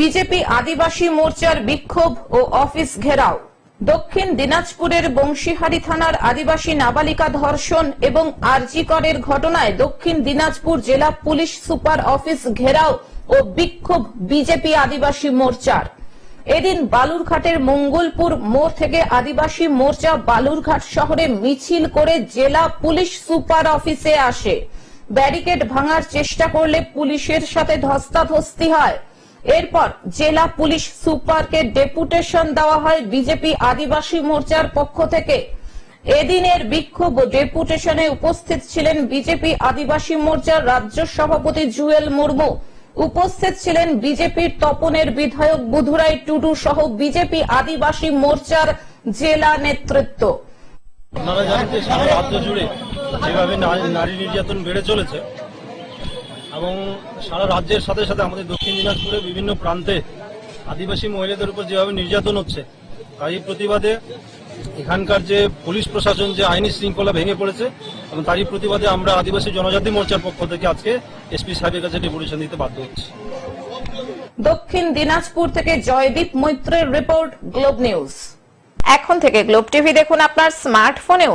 BJP আদিবাসী মোর্চার বিক্ষোভ ও office ঘেরাও। দক্ষিণ দিনাজপুরের বংশীহারি থানার আদিবাসী নাবালিকা ধর্ষণ এবং আরজিকরের ঘটনায় দক্ষিণ দিনাজপুর জেলা পুলিশ সুপার অফিস ঘেরাও ও বিক্ষোভ বিজেপি আদিবাসী মোর্চার। এদিন বালুরঘাটের মঙ্গলপুর মোড় থেকে আদিবাসী মোর্চা বালুরঘাট শহরে মিছিল করে জেলা পুলিশ সুপার অফিসে আসে। ব্যারিকেড ভাঙার চেষ্টা করলে পুলিশের সাথে ধস্তাধস্তি হয়। এরপর জেলা পুলিশ সুপারকে ডেপুটেশন দেওয়া হয় বিজেপি আদিবাসী মোর্চার পক্ষ থেকে। এদিনের বিক্ষোভ ডেপুটেশনে উপস্থিত ছিলেন বিজেপি আদিবাসী মোর্চার রাজ্য সভাপতি জুয়েল মুর্মু। উপস্থিত ছিলেন বিজেপির তপনের বিধায়ক বুধুরাই টুডু সহ বিজেপি আদিবাসী মোর্চার জেলা নেতৃত্ব। আপনারা জানেন যে সারা রাজ্য জুড়ে যেভাবে নারী নারী নির্যাতন বেড়ে চলেছে এবং সারা রাজ্যের সাথে সাথে আমাদের দক্ষিণ দিনাজপুরে বিভিন্ন প্রান্তে আদিবাসী মহিলাদের উপর যেভাবে নির্যাতন হচ্ছে তারই প্রতিবাদে এখানকার যে পুলিশ প্রশাসন যে আইনি শৃঙ্খলা ভেঙে পড়েছে এবং তারই প্রতিবাদে আমরা আদিবাসী জনজাতি মোর্চার পক্ষ থেকে আজকে এসপি সাহেবের কাছে ডেপুটেশন দিতে বাধ্য হচ্ছি। দক্ষিণ দিনাজপুর থেকে জয়দীপ মৈত্রের রিপোর্ট গ্লোব নিউজ। এখন থেকে গ্লোব টিভি দেখুন আপনার স্মার্টফোনেও।